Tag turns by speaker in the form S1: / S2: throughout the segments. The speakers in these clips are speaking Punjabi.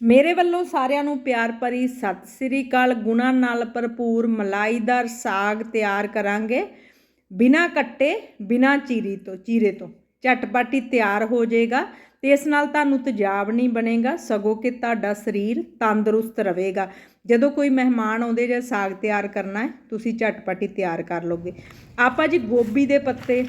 S1: ਮੇਰੇ ਵੱਲੋਂ ਸਾਰਿਆਂ ਨੂੰ ਪਿਆਰ ਭਰੀ ਸਤਿ ਸ੍ਰੀ ਅਕਾਲ। ਗੁਣਾਂ ਨਾਲ ਭਰਪੂਰ ਮਲਾਈਦਾਰ ਸਾਗ ਤਿਆਰ ਕਰਾਂਗੇ। ਬਿਨਾ ਕੱਟੇ, ਬਿਨਾ ਚੀਰੀ ਤੋਂ, ਚੀਰੇ ਤੋਂ। ਝਟਪਟੀ ਤਿਆਰ ਹੋ ਜਾਏਗਾ ਤੇ ਇਸ ਨਾਲ ਤੁਹਾਨੂੰ ਤੇਜ਼ਾਬ ਨਹੀਂ ਬਣੇਗਾ, ਸਗੋਂ ਕਿ ਤੁਹਾਡਾ ਸਰੀਰ ਤੰਦਰੁਸਤ ਰਹੇਗਾ। ਜਦੋਂ ਕੋਈ ਮਹਿਮਾਨ ਆਉਂਦੇ ਜਾਂ ਸਾਗ ਤਿਆਰ ਕਰਨਾ ਹੈ, ਤੁਸੀਂ ਝਟਪਟੀ ਤਿਆਰ ਕਰ ਲਓਗੇ ਆਪਾਂ ਜੀ ਗੋਭੀ ਦੇ ਪੱਤੇ,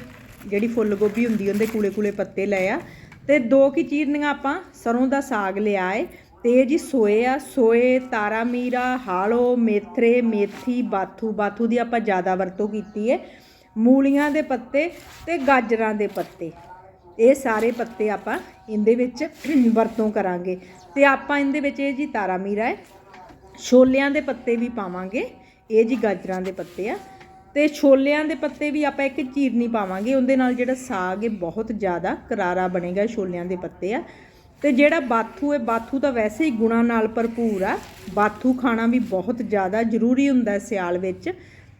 S1: ਜਿਹੜੀ ਫੁੱਲ ਗੋਭੀ ਹੁੰਦੀ ਉਹਦੇ ਕੂਲੇ ਕੂਲੇ ਪੱਤੇ ਲਏ ਆ। ਤੇ ਦੋ ਕੀ ਚੀਰਨੀਆਂ ਆਪਾਂ ਸਰੋਂ ਦਾ ਸਾਗ ਲਿਆ ਏ। ਤੇ ਇਹ ਜੀ ਸੋਏ ਆ ਸੋਏ ਤਾਰਾ ਮੀਰਾ, ਹਾਲੋ, ਮੇਥਰੇ, ਮੇਥੀ, ਬਾਥੂ। ਬਾਥੂ ਦੀ ਆਪਾਂ ਜ਼ਿਆਦਾ ਵਰਤੋਂ ਕੀਤੀ ਹੈ ਮੂਲੀਆਂ ਦੇ ਪੱਤੇ ਤੇ ਗਾਜਰਾਂ ਦੇ ਪੱਤੇ। ਇਹ ਸਾਰੇ ਪੱਤੇ ਆਪਾਂ ਇਹਦੇ ਵਿੱਚ ਵਰਤੋਂ ਕਰਾਂਗੇ। ਤੇ ਆਪਾਂ ਇਹਦੇ ਵਿੱਚ ਇਹ ਜੀ ਤਾਰਾ ਮੀਰਾ ਹੈ ਛੋਲਿਆਂ ਦੇ ਪੱਤੇ ਵੀ ਪਾਵਾਂਗੇ। ਇਹ ਜੀ ਗਾਜਰਾਂ ਦੇ ਪੱਤੇ ਆ। ਤੇ ਛੋਲਿਆਂ ਦੇ ਪੱਤੇ ਵੀ ਆਪਾਂ ਇੱਕ ਚੀਰਨੀ ਪਾਵਾਂਗੇ। ਉਹਦੇ ਨਾਲ ਜਿਹੜਾ ਸਾਗ ਹੈ ਬਹੁਤ ਜ਼ਿਆਦਾ ਕਰਾਰਾ ਬਣੇਗਾ ਛੋਲਿਆਂ ਦੇ ਪੱਤੇ ਆ। ਤੇ ਜਿਹੜਾ ਬਾਥੂ ਹੈ, ਬਾਥੂ ਤਾਂ ਵੈਸੇ ਹੀ ਗੁਣਾਂ ਨਾਲ ਭਰਪੂਰ ਆ। ਬਾਥੂ ਖਾਣਾ ਵੀ ਬਹੁਤ ਜ਼ਿਆਦਾ ਜ਼ਰੂਰੀ ਹੁੰਦਾ ਸਿਆਲ ਵਿੱਚ।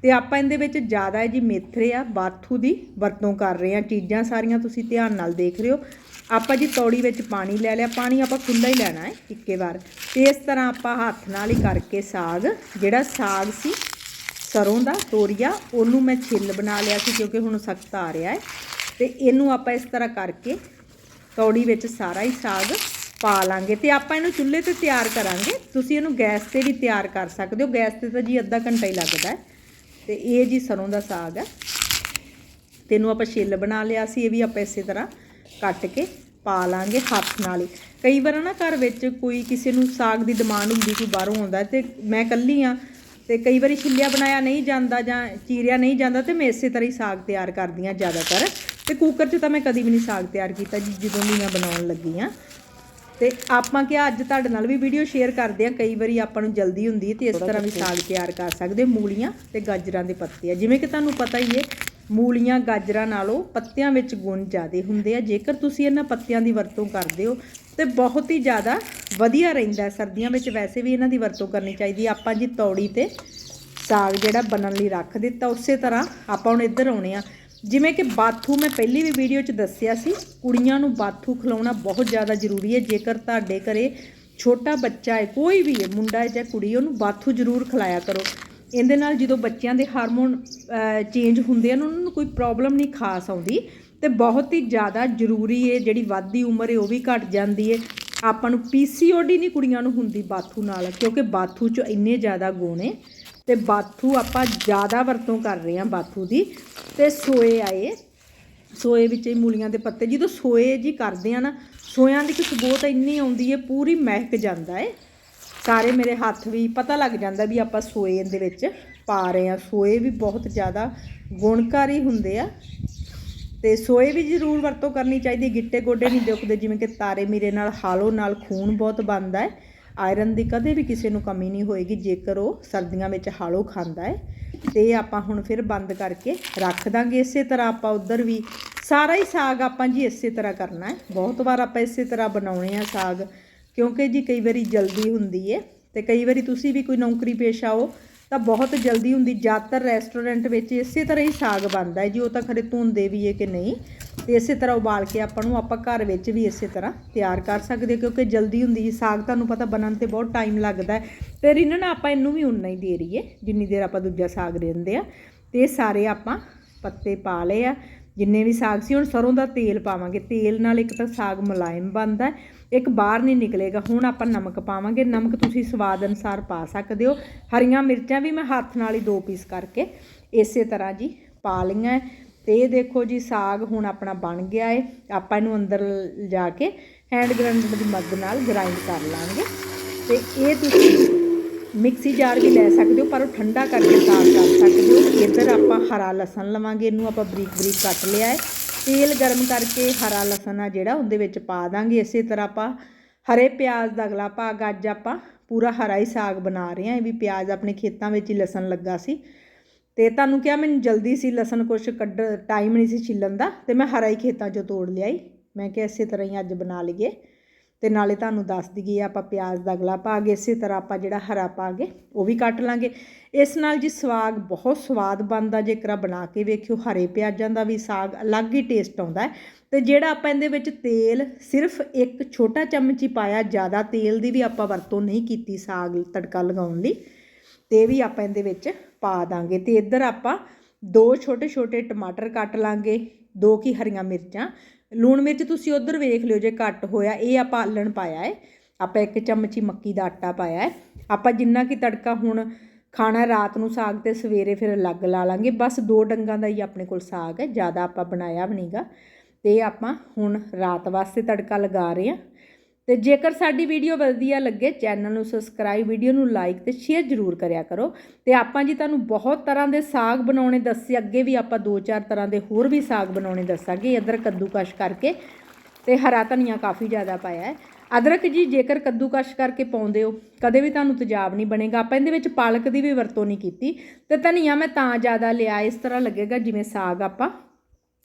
S1: ਤੇ ਆਪਾਂ ਇਹਦੇ ਵਿੱਚ ਜ਼ਿਆਦਾ ਜੀ ਮੇਥਰੇ ਆ, ਬਾਥੂ ਦੀ ਵਰਤੋਂ ਕਰ ਰਹੇ ਆ ਚੀਜ਼ਾਂ ਸਾਰੀਆਂ ਤੁਸੀਂ ਧਿਆਨ ਨਾਲ ਦੇਖ ਰਹੇ ਹੋ। ਆਪਾਂ ਜੀ ਤੌੜੀ ਵਿੱਚ ਪਾਣੀ ਲੈ ਲਿਆ। ਪਾਣੀ ਆਪਾਂ ਖੁੱਲਾ ਹੀ ਲੈਣਾ ਹੈ ਇੱਕੇ ਵਾਰ। ਤੇ ਇਸ ਤਰ੍ਹਾਂ ਆਪਾਂ ਹੱਥ ਨਾਲ ਹੀ ਕਰਕੇ ਸਾਗ, ਜਿਹੜਾ ਸਾਗ ਸੀ ਸਰੋਂ ਦਾ ਤੋਰੀਆ, ਉਹਨੂੰ ਮੈਂ ਛਿੱਲ ਬਣਾ ਲਿਆ ਸੀ ਕਿਉਂਕਿ ਹੁਣ ਸਖਤ ਆ ਰਿਹਾ ਹੈ। ਤੇ ਇਹਨੂੰ ਆਪਾਂ ਇਸ ਤਰ੍ਹਾਂ ਕਰਕੇ ਕੌੜੀ ਵਿੱਚ ਸਾਰਾ ਹੀ ਸਾਗ ਪਾ ਲਾਂਗੇ ਤੇ ਆਪਾਂ ਇਹਨੂੰ ਚੁੱਲ੍ਹੇ ਤੇ ਤਿਆਰ ਕਰਾਂਗੇ। ਤੁਸੀਂ ਇਹਨੂੰ ਗੈਸ ਤੇ ਵੀ ਤਿਆਰ ਕਰ ਸਕਦੇ ਹੋ। ਗੈਸ ਤੇ ਤਾਂ ਜੀ ਅੱਧਾ ਘੰਟਾ ਹੀ ਲੱਗਦਾ ਹੈ। ਤੇ ਇਹ ਜੀ ਸਰੋਂ ਦਾ ਸਾਗ ਹੈ। ਤੇ ਇਹਨੂੰ ਆਪਾਂ ਛਿੱਲ ਬਣਾ ਲਿਆ ਸੀ, ਇਹ ਵੀ ਆਪਾਂ ਇਸੇ ਤਰ੍ਹਾਂ ਕੱਟ ਕੇ ਪਾ ਲਾਂਗੇ ਹੱਥ ਨਾਲ ਹੀ। ਕਈ ਵਾਰ ਨਾ ਘਰ ਵਿੱਚ ਕੋਈ ਕਿਸੇ ਨੂੰ ਸਾਗ ਦੀ ਡਿਮਾਂਡ ਹੁੰਦੀ, ਕੋਈ ਬਾਹਰੋਂ ਆਉਂਦਾ ਤੇ ਮੈਂ ਇਕੱਲੀ ਆ ਤੇ ਕਈ ਵਾਰੀ ਛਿੱਲਿਆ ਬਣਾਇਆ ਨਹੀਂ ਜਾਂਦਾ ਜਾਂ ਚੀਰਿਆ ਨਹੀਂ ਜਾਂਦਾ ਤੇ ਮੈਂ ਇਸੇ ਤਰ੍ਹਾਂ ਹੀ ਸਾਗ ਤਿਆਰ ਕਰਦੀ ਆ ਜ਼ਿਆਦਾਤਰ। ਤੇ ਕੁੱਕਰ 'ਚ ਤਾਂ ਮੈਂ ਕਦੀ ਵੀ ਨਹੀਂ ਸਾਗ ਤਿਆਰ ਕੀਤਾ ਜੀ ਜਦੋਂ ਦੀ ਮੈਂ ਬਣਾਉਣ ਲੱਗੀ ਆ ਤੇ ਆਪਾਂ ਕਿ ਅੱਜ ਤੁਹਾਡੇ ਨਾਲ ਵੀ ਵੀਡੀਓ ਸ਼ੇਅਰ ਕਰਦੇ ਆ ਕਈ ਵਾਰੀ ਆਪਾਂ ਨੂੰ ਜਲਦੀ ਹੁੰਦੀ ਹੈ ਤੇ ਇਸ ਤਰ੍ਹਾਂ ਵੀ ਸਾਗ ਤਿਆਰ ਕਰ ਸਕਦੇ ਹੋ ਮੂਲੀਆਂ ਤੇ ਗਾਜਰਾਂ ਦੇ ਪੱਤੇ ਆ। ਜਿਵੇਂ ਕਿ ਤੁਹਾਨੂੰ ਪਤਾ ਹੀ ਹੈ ਮੂਲੀਆਂ ਗਾਜਰਾਂ ਨਾਲੋਂ ਪੱਤਿਆਂ ਵਿੱਚ ਗੁਣ ਜ਼ਿਆਦੇ ਹੁੰਦੇ ਆ। ਜੇਕਰ ਤੁਸੀਂ ਇਹਨਾਂ ਪੱਤਿਆਂ ਦੀ ਵਰਤੋਂ ਕਰਦੇ ਹੋ ਤੇ ਬਹੁਤ ਹੀ ਜ਼ਿਆਦਾ ਵਧੀਆ ਰਹਿੰਦਾ ਸਰਦੀਆਂ ਵਿੱਚ ਵੈਸੇ ਵੀ ਇਹਨਾਂ ਦੀ ਵਰਤੋਂ ਕਰਨੀ ਚਾਹੀਦੀ ਹੈ। ਆਪਾਂ ਜੀ ਤੌੜੀ ਤੇ ਸਾਗ ਜਿਹੜਾ ਬਣਨ ਲਈ ਰੱਖ ਦਿੱਤਾ ਉਸੇ ਤਰ੍ਹਾਂ ਆਪਾਂ ਹੁਣ ਇੱਧਰ ਆਉਣੇ ਆ। ਜਿਵੇਂ ਕਿ ਬਾਥੂ ਮੈਂ ਪਹਿਲੀ ਵੀ ਵੀਡੀਓ 'ਚ ਦੱਸਿਆ ਸੀ, ਕੁੜੀਆਂ ਨੂੰ ਬਾਥੂ ਖਿਲਾਉਣਾ ਬਹੁਤ ਜ਼ਿਆਦਾ ਜ਼ਰੂਰੀ ਹੈ। ਜੇਕਰ ਤੁਹਾਡੇ ਘਰੇ ਛੋਟਾ ਬੱਚਾ ਹੈ, ਕੋਈ ਵੀ ਹੈ, ਮੁੰਡਾ ਹੈ ਜਾਂ ਕੁੜੀ, ਉਹਨੂੰ ਬਾਥੂ ਜ਼ਰੂਰ ਖਿਲਾਇਆ ਕਰੋ। ਇਹਦੇ ਨਾਲ ਜਦੋਂ ਬੱਚਿਆਂ ਦੇ ਹਾਰਮੋਨ ਚੇਂਜ ਹੁੰਦੇ ਹਨ, ਉਹਨਾਂ ਨੂੰ ਕੋਈ ਪ੍ਰੋਬਲਮ ਨਹੀਂ ਖਾਸ ਆਉਂਦੀ ਤੇ ਬਹੁਤ ਹੀ ਜ਼ਿਆਦਾ ਜ਼ਰੂਰੀ ਹੈ, ਜਿਹੜੀ ਵੱਧਦੀ ਉਮਰ ਹੈ, ਉਹ ਵੀ ਘਟ ਜਾਂਦੀ ਹੈ। ਆਪਾਂ ਨੂੰ ਪੀਸੀਓਡੀ ਨਹੀਂ ਕੁੜੀਆਂ ਨੂੰ ਹੁੰਦੀ ਬਾਥੂ ਨਾਲ, ਕਿਉਂਕਿ ਬਾਥੂ 'ਚ ਇੰਨੇ ਜ਼ਿਆਦਾ ਗੁਣ ਹੈ। ਤੇ ਬਾਥੂ ਆਪਾਂ ਜ਼ਿਆਦਾ ਵਰਤੋਂ ਕਰ ਰਹੇ ਹਾਂ ਬਾਥੂ ਦੀ। ਤੇ ਸੋਏ ਆਏ ਸੋਏ ਵਿੱਚ ਹੀ ਮੂਲੀਆਂ ਦੇ ਪੱਤੇ, ਜਦੋਂ ਸੋਏ ਜੀ ਕਰਦੇ ਆ ਨਾ, ਸੋਇਆਂ ਦੀ ਖੁਸ਼ਬੂ ਤਾਂ ਇੰਨੀ ਆਉਂਦੀ ਹੈ, ਪੂਰੀ ਮਹਿਕ ਜਾਂਦਾ ਹੈ ਸਾਰੇ ਮੇਰੇ ਹੱਥ ਵੀ ਪਤਾ ਲੱਗ ਜਾਂਦਾ ਵੀ ਆਪਾਂ ਸੋਏ ਦੇ ਵਿੱਚ ਪਾ ਰਹੇ ਆ ਸੋਏ ਵੀ ਬਹੁਤ ਜ਼ਿਆਦਾ ਗੁਣਕਾਰੀ ਹੁੰਦੇ ਆ। ਤੇ ਸੋਏ ਵੀ ਜ਼ਰੂਰ ਵਰਤੋਂ ਕਰਨੀ ਚਾਹੀਦੀ ਗਿੱਟੇ ਗੋਡੇ ਨਹੀਂ ਦੁਖਦੇ, ਜਿਵੇਂ ਕਿ ਤਾਰੇ ਮੀਰੇ ਨਾਲ, ਹਾਲੋ ਨਾਲ ਖੂਨ ਬਹੁਤ ਬਣਦਾ ਹੈ। ਆਇਰਨ ਦੀ ਕਦੇ ਵੀ ਕਿਸੇ ਨੂੰ ਕਮੀ ਨਹੀਂ ਹੋਏਗੀ, ਜੇਕਰ ਉਹ ਸਰਦੀਆਂ ਵਿੱਚ ਹਾਲੋ ਖਾਂਦਾ ਹੈ। ਤੇ ਇਹ ਆਪਾਂ ਹੁਣ ਫਿਰ ਬੰਦ ਕਰਕੇ ਰੱਖ ਦਾਂਗੇ ਇਸੇ ਤਰ੍ਹਾਂ ਆਪਾਂ ਉਧਰ ਵੀ ਸਾਰਾ ਹੀ ਸਾਗ ਆਪਾਂ ਜੀ ਇਸੇ ਤਰ੍ਹਾਂ ਕਰਨਾ ਹੈ। ਬਹੁਤ ਵਾਰ ਆਪਾਂ ਇਸੇ ਤਰ੍ਹਾਂ ਬਣਾਉਣੇ ਆ ਸਾਗ, ਕਿਉਂਕਿ ਜੀ ਕਈ ਵਾਰੀ ਜਲਦੀ ਹੁੰਦੀ ਹੈ ਤੇ ਕਈ ਵਾਰੀ ਤੁਸੀਂ ਵੀ ਕੋਈ ਨੌਕਰੀ ਪੇਸ਼ਾ ਹੋ ਤਾਂ ਬਹੁਤ ਜਲਦੀ ਹੁੰਦੀ, ਜ਼ਿਆਦਾਤਰ ਰੈਸਟੋਰੈਂਟ ਵਿੱਚ ਇਸੇ ਤਰ੍ਹਾਂ ਹੀ ਸਾਗ ਬਣਦਾ ਹੈ। ਜੀ, ਉਹ ਤਾਂ ਖਰੇ ਧੁੰਦੇ ਵੀ ਹੈ ਕਿ ਨਹੀਂ? ਤੇ ਇਸੇ ਤਰ੍ਹਾਂ ਉਬਾਲ ਕੇ ਆਪਾਂ ਨੂੰ ਆਪਾਂ ਘਰ ਵਿੱਚ ਵੀ ਇਸੇ ਤਰ੍ਹਾਂ ਤਿਆਰ ਕਰ ਸਕਦੇ ਕਿਉਂਕਿ ਜਲਦੀ ਹੁੰਦੀ ਜੀ ਸਾਗ ਤੁਹਾਨੂੰ ਪਤਾ ਬਣਨ ਤੇ ਬਹੁਤ ਟਾਈਮ ਲੱਗਦਾ ਹੈ। ਤੇ ਰਿੰਨਣਾ ਆਪਾਂ ਇਹਨੂੰ ਵੀ ਉਨਾ ਹੀ ਦੇ ਰਹੀਏ, ਜਿੰਨੀ ਦੇਰ ਆਪਾਂ ਦੂਜਾ ਸਾਗ ਰਿੰਨਦੇ ਆ ਤੇ ਇਹ ਸਾਰੇ ਆਪਾਂ ਪੱਤੇ ਪਾ ਲਏ ਆ। ਜਿੰਨੇ ਵੀ ਸਾਗ ਸੀ, ਹੁਣ ਸਰੋਂ ਦਾ ਤੇਲ ਪਾਵਾਂਗੇ। ਤੇਲ ਨਾਲ ਇੱਕ ਤਾਂ ਸਾਗ ਮੁਲਾਇਮ ਬਣਦਾ ਇੱਕ ਬਾਹਰ ਨਹੀਂ ਨਿਕਲੇਗਾ। ਹੁਣ ਆਪਾਂ ਨਮਕ ਪਾਵਾਂਗੇ। ਨਮਕ ਤੁਸੀਂ ਸਵਾਦ ਅਨੁਸਾਰ ਪਾ ਸਕਦੇ ਹੋ। ਹਰੀਆਂ ਮਿਰਚਾਂ ਵੀ ਮੈਂ ਹੱਥ ਨਾਲ ਹੀ ਦੋ ਪੀਸ ਕਰਕੇ ਇਸੇ ਤਰ੍ਹਾਂ ਜੀ ਪਾ ਲਈਆਂ ਹੈ। ਤੇ ਇਹ ਦੇਖੋ ਜੀ, ਸਾਗ ਹੁਣ ਆਪਣਾ ਬਣ ਗਿਆ ਹੈ। ਆਪਾਂ ਇਹਨੂੰ ਅੰਦਰ ਜਾ ਕੇ ਹੈਂਡ ਗ੍ਰਾਈਂਡਰ ਦੀ ਮਦਦ ਨਾਲ ਗ੍ਰਾਈਂਡ ਕਰ ਲਾਂਗੇ। ਤੇ ਇਹ ਤੁਸੀਂ ਮਿਕਸੀ ਜਾਰ ਵੀ ਲੈ ਸਕਦੇ ਹੋ, ਪਰ ਉਹ ਠੰਡਾ ਕਰਕੇ ਸਾਫ਼ ਕਰ ਸਕਦੇ ਹੋ। ਇੱਧਰ ਆਪਾਂ ਹਰਾ ਲਸਣ ਲਵਾਂਗੇ, ਇਹਨੂੰ ਆਪਾਂ ਬਰੀਕ ਬਰੀਕ ਕੱਟ ਲਿਆ ਹੈ। ਤੇਲ ਗਰਮ ਕਰਕੇ ਹਰਾ ਲਸਣ ਆ ਜਿਹੜਾ, ਉਹਦੇ ਵਿੱਚ ਪਾ ਦਾਂਗੇ। ਇਸੇ ਤਰ੍ਹਾਂ ਆਪਾਂ ਹਰੇ ਪਿਆਜ਼ ਦਾ ਅਗਲਾ ਭਾਗ ਅੱਜ ਆਪਾਂ ਪੂਰਾ ਹਰਾ ਹੀ ਸਾਗ ਬਣਾ ਰਹੇ ਹਾਂ। ਇਹ ਵੀ ਪਿਆਜ਼ ਆਪਣੇ ਖੇਤਾਂ ਵਿੱਚ ਹੀ ਲਸਣ ਲੱਗਾ ਸੀ। ਤੇ ਤੁਹਾਨੂੰ ਕਿਹਾ ਮੈਨੂੰ ਜਲਦੀ ਸੀ ਲਸਣ ਕੁਛ ਕੱਢ, ਟਾਈਮ ਨਹੀਂ ਸੀ ਛਿੱਲਣ ਦਾ, ਤੇ ਮੈਂ ਹਰਾ ਹੀ ਖੇਤਾਂ 'ਚੋਂ ਤੋੜ ਲਿਆਈ ਮੈਂ ਕਿਹਾ ਇਸੇ ਤਰ੍ਹਾਂ ਹੀ ਅੱਜ ਬਣਾ ਲਈਏ। ਤੇ ਨਾਲੇ ਤੁਹਾਨੂੰ ਦੱਸ ਦਈਏ, ਆਪਾਂ ਪਿਆਜ਼ ਦਾ ਅਗਲਾ ਭਾਗ ਇਸੇ ਤਰ੍ਹਾਂ ਆਪਾਂ ਜਿਹੜਾ ਹਰਾ ਭਾਗ ਹੈ, ਉਹ ਵੀ ਕੱਟ ਲਾਂਗੇ। ਇਸ ਨਾਲ ਜੀ ਸਾਗ ਬਹੁਤ ਸਵਾਦ ਬਣਦਾ, ਜੇਕਰ ਬਣਾ ਕੇ ਵੇਖਿਓ, ਹਰੇ ਪਿਆਜ਼ਾਂ ਦਾ ਵੀ ਸਾਗ ਅਲੱਗ ਹੀ ਟੇਸਟ ਆਉਂਦਾ ਹੈ। ਤੇ ਜਿਹੜਾ ਆਪਾਂ ਇਹਦੇ ਵਿੱਚ ਤੇਲ ਸਿਰਫ ਇੱਕ ਛੋਟਾ ਚਮਚ ਹੀ ਪਾਇਆ, ਜ਼ਿਆਦਾ ਤੇਲ ਦੀ ਵੀ ਆਪਾਂ ਵਰਤੋਂ ਨਹੀਂ ਕੀਤੀ ਸਾਗ ਤੜਕਾ ਲਗਾਉਣ ਲਈ, ਤੇ ਵੀ ਆਪਾਂ ਇਹਦੇ ਵਿੱਚ ਪਾ ਦਾਂਗੇ। ਤੇ ਇੱਧਰ ਆਪਾਂ ਦੋ ਛੋਟੇ ਛੋਟੇ ਟਮਾਟਰ ਕੱਟ ਲਾਂਗੇ, ਦੋ ਕੀ ਹਰੀਆਂ ਮਿਰਚਾਂ ਲੂਣ ਮਿਰਚ ਤੁਸੀਂ ਉਧਰ ਵੇਖ ਲਿਓ, ਜੇ ਘੱਟ ਹੋਇਆ, ਇਹ ਆਪਾਂ ਆਲਣ ਪਾਇਆ ਹੈ। ਆਪਾਂ ਇੱਕ ਚਮਚੀ ਮੱਕੀ ਦਾ ਆਟਾ ਪਾਇਆ ਹੈ। ਆਪਾਂ ਜਿੰਨਾ ਕਿ ਤੜਕਾ ਹੁਣ ਖਾਣਾ ਰਾਤ ਨੂੰ ਸਾਗ ਤੇ ਸਵੇਰੇ ਫਿਰ ਅਲੱਗ ਲਾ ਲਾਂਗੇ। ਬਸ ਦੋ ਡੰਗਾਂ ਦਾ ਹੀ ਆਪਣੇ ਕੋਲ ਸਾਗ ਹੈ, ਜ਼ਿਆਦਾ ਆਪਾਂ ਬਣਾਇਆ ਵੀ ਨਹੀਂਗਾ ਤੇ ਆਪਾਂ ਹੁਣ ਰਾਤ ਵਾਸਤੇ ਤੜਕਾ ਲਗਾ ਰਹੇ ਹਾਂ। ਤੇ ਜੇਕਰ ਸਾਡੀ ਵੀਡੀਓ ਵਧੀਆ ਲੱਗੇ, ਚੈਨਲ ਨੂੰ ਸਬਸਕ੍ਰਾਈਬ ਵੀਡੀਓ ਨੂੰ ਲਾਈਕ ਤੇ ਸ਼ੇਅਰ ਜ਼ਰੂਰ ਕਰਿਆ ਕਰੋ। ਤੇ ਆਪਾਂ ਜੀ ਤੁਹਾਨੂੰ ਬਹੁਤ ਤਰ੍ਹਾਂ ਦੇ ਸਾਗ ਬਣਾਉਣੇ ਦੱਸੇ, ਅੱਗੇ ਵੀ ਆਪਾਂ ਦੋ ਚਾਰ ਤਰ੍ਹਾਂ ਦੇ ਹੋਰ ਵੀ ਸਾਗ ਬਣਾਉਣੇ ਦੱਸਾਂਗੇ ਇੱਧਰ ਕੱਦੂਕਸ਼ ਕਰਕੇ। ਤੇ ਹਰਾ ਧਨੀਆ ਕਾਫੀ ਜ਼ਿਆਦਾ ਪਾਇਆ ਹੈ। ਅਦਰਕ ਜੀ, ਜੇਕਰ ਕੱਦੂਕਸ਼ ਕਰਕੇ ਪਾਉਂਦੇ ਹੋ, ਕਦੇ ਵੀ ਤੁਹਾਨੂੰ ਤੇਜ਼ਾਬ ਨਹੀਂ ਬਣੇਗਾ। ਆਪਾਂ ਇਹਦੇ ਵਿੱਚ ਪਾਲਕ ਦੀ ਵੀ ਵਰਤੋਂ ਨਹੀਂ ਕੀਤੀ। ਤੇ ਧਨੀਆ ਮੈਂ ਤਾਂ ਜ਼ਿਆਦਾ ਲਿਆ, ਇਸ ਤਰ੍ਹਾਂ ਲੱਗੇਗਾ ਜਿਵੇਂ ਸਾਗ ਆਪਾਂ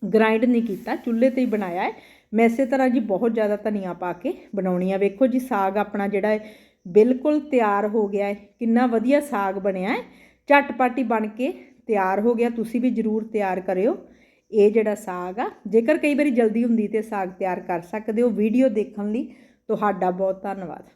S1: ਗ੍ਰਾਈਂਡ ਨਹੀਂ ਕੀਤਾ, ਚੁੱਲ੍ਹੇ ਤੇ ਹੀ ਬਣਾਇਆ ਹੈ। ਮੈਂ ਇਸੇ ਤਰ੍ਹਾਂ ਜੀ ਬਹੁਤ ਜ਼ਿਆਦਾ ਧਨੀਆ ਪਾ ਕੇ ਬਣਾਉਣੀ ਆ। ਵੇਖੋ ਜੀ, ਸਾਗ ਆਪਣਾ ਜਿਹੜਾ ਹੈ, ਬਿਲਕੁਲ ਤਿਆਰ ਹੋ ਗਿਆ ਹੈ। ਕਿੰਨਾ ਵਧੀਆ ਸਾਗ ਬਣਿਆ ਹੈ। ਝਟਪਟ ਹੀ ਬਣ ਕੇ ਤਿਆਰ ਹੋ ਗਿਆ। ਤੁਸੀਂ ਵੀ ਜ਼ਰੂਰ ਤਿਆਰ ਕਰਿਓ ਇਹ ਜਿਹੜਾ ਸਾਗ ਆ। ਜੇਕਰ ਕਈ ਵਾਰੀ ਜਲਦੀ ਹੁੰਦੀ ਤੇ ਸਾਗ ਤਿਆਰ ਕਰ ਸਕਦੇ ਹੋ। ਵੀਡੀਓ ਦੇਖਣ ਲਈ ਤੁਹਾਡਾ ਬਹੁਤ ਧੰਨਵਾਦ।